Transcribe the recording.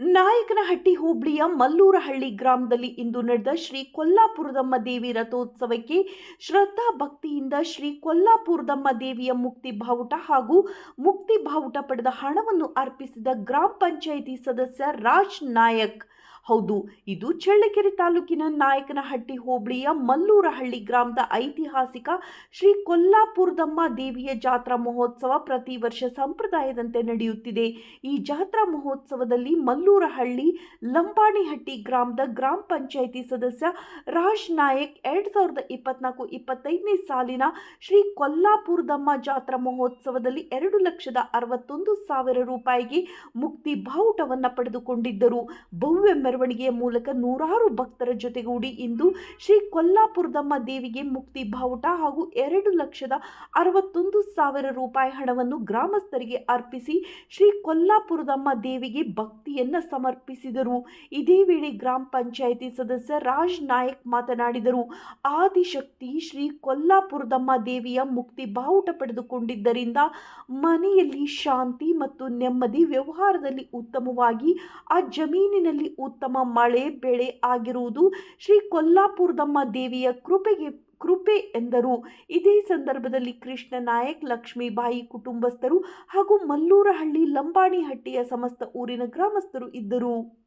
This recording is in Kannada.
ನಾಯಕನಹಟ್ಟಿ ಹೋಬಳಿಯ ಮಲ್ಲೂರಹಳ್ಳಿ ಗ್ರಾಮದಲ್ಲಿ ಇಂದು ನಡೆದ ಶ್ರೀ ಕೊಲ್ಲಾಪುರದಮ್ಮ ದೇವಿ ರಥೋತ್ಸವಕ್ಕೆ ಶ್ರದ್ಧಾ ಭಕ್ತಿಯಿಂದ ಶ್ರೀ ಕೊಲ್ಲಾಪುರದಮ್ಮ ದೇವಿಯ ಮುಕ್ತಿ ಬಾವುಟ ಹಾಗೂ ಮುಕ್ತಿ ಬಾವುಟ ಪಡೆದ ಹಣವನ್ನು ಅರ್ಪಿಸಿದ ಗ್ರಾಮ ಪಂಚಾಯಿತಿ ಸದಸ್ಯ ರಾಜ್ ನಾಯಕ್. ಹೌದು, ಇದು ಚಳ್ಳಕೆರೆ ತಾಲೂಕಿನ ನಾಯಕನಹಟ್ಟಿ ಹೋಬಳಿಯ ಮಲ್ಲೂರಹಳ್ಳಿ ಗ್ರಾಮದ ಐತಿಹಾಸಿಕ ಶ್ರೀ ಕೊಲ್ಲಾಪುರದಮ್ಮ ದೇವಿಯ ಜಾತ್ರಾ ಮಹೋತ್ಸವ ಪ್ರತಿ ವರ್ಷ ಸಂಪ್ರದಾಯದಂತೆ ನಡೆಯುತ್ತಿದೆ. ಈ ಜಾತ್ರಾ ಮಹೋತ್ಸವದಲ್ಲಿ ಮಲ್ಲೂರಹಳ್ಳಿ, ಲಂಬಾಣಿಹಟ್ಟಿ ಗ್ರಾಮದ ಗ್ರಾಮ ಪಂಚಾಯಿತಿ ಸದಸ್ಯ ರಾಜ್ ನಾಯಕ್ ಎರಡು ಸಾವಿರದ ಇಪ್ಪತ್ನಾಲ್ಕು ಇಪ್ಪತ್ತೈದನೇ ಸಾಲಿನ ಶ್ರೀ ಕೊಲ್ಲಾಪುರದಮ್ಮ ಜಾತ್ರಾ ಮಹೋತ್ಸವದಲ್ಲಿ ಎರಡು ಲಕ್ಷದ ಅರವತ್ತೊಂದು ಸಾವಿರ ರೂಪಾಯಿಗೆ ಮುಕ್ತಿ ಬಾವುಟವನ್ನು ಪಡೆದುಕೊಂಡಿದ್ದರು. ಭವ್ಯ ಮೆರವಣಿಗೆಯ ಮೂಲಕ ನೂರಾರು ಭಕ್ತರ ಜೊತೆಗೂಡಿ ಇಂದು ಶ್ರೀ ಕೊಲ್ಲಾಪುರದಮ್ಮ ದೇವಿಗೆ ಮುಕ್ತಿ ಬಾವುಟ ಹಾಗೂ ಎರಡು ಲಕ್ಷದ ಅರವತ್ತೊಂದು ಸಾವಿರ ರೂಪಾಯಿ ಹಣವನ್ನು ಗ್ರಾಮಸ್ಥರಿಗೆ ಅರ್ಪಿಸಿ ಶ್ರೀ ಕೊಲ್ಲಾಪುರದಮ್ಮ ದೇವಿಗೆ ಭಕ್ತಿಯನ್ನು ಸಮರ್ಪಿಸಿದರು. ಇದೇ ವೇಳೆ ಗ್ರಾಮ ಪಂಚಾಯಿತಿ ಸದಸ್ಯ ರಾಜ್ ನಾಯಕ್ ಮಾತನಾಡಿದರು. ಆದಿಶಕ್ತಿ ಶ್ರೀ ಕೊಲ್ಲಾಪುರದಮ್ಮ ದೇವಿಯ ಮುಕ್ತಿ ಬಾವುಟ ಪಡೆದುಕೊಂಡಿದ್ದರಿಂದ ಮನೆಯಲ್ಲಿ ಶಾಂತಿ ಮತ್ತು ನೆಮ್ಮದಿ ವ್ಯವಹಾರದಲ್ಲಿ ಉತ್ತಮವಾಗಿ ಆ ಜಮೀನಿನಲ್ಲಿ ಉತ್ತಮ ಮಳೆ, ಬೆಳೆ ಆಗಿರುವುದು ಶ್ರೀ ಕೊಲ್ಲಾಪುರದಮ್ಮ ದೇವಿಯ ಕೃಪೆಗೆ ಕೃಪೆ ಎಂದರು. ಇದೇ ಸಂದರ್ಭದಲ್ಲಿ ಕೃಷ್ಣ ನಾಯಕ್, ಲಕ್ಷ್ಮೀಬಾಯಿ ಕುಟುಂಬಸ್ಥರು ಹಾಗೂ ಮಲ್ಲೂರಹಳ್ಳಿ ಲಂಬಾಣಿಹಟ್ಟಿಯ ಸಮಸ್ತ ಊರಿನ ಗ್ರಾಮಸ್ಥರು ಇದ್ದರು.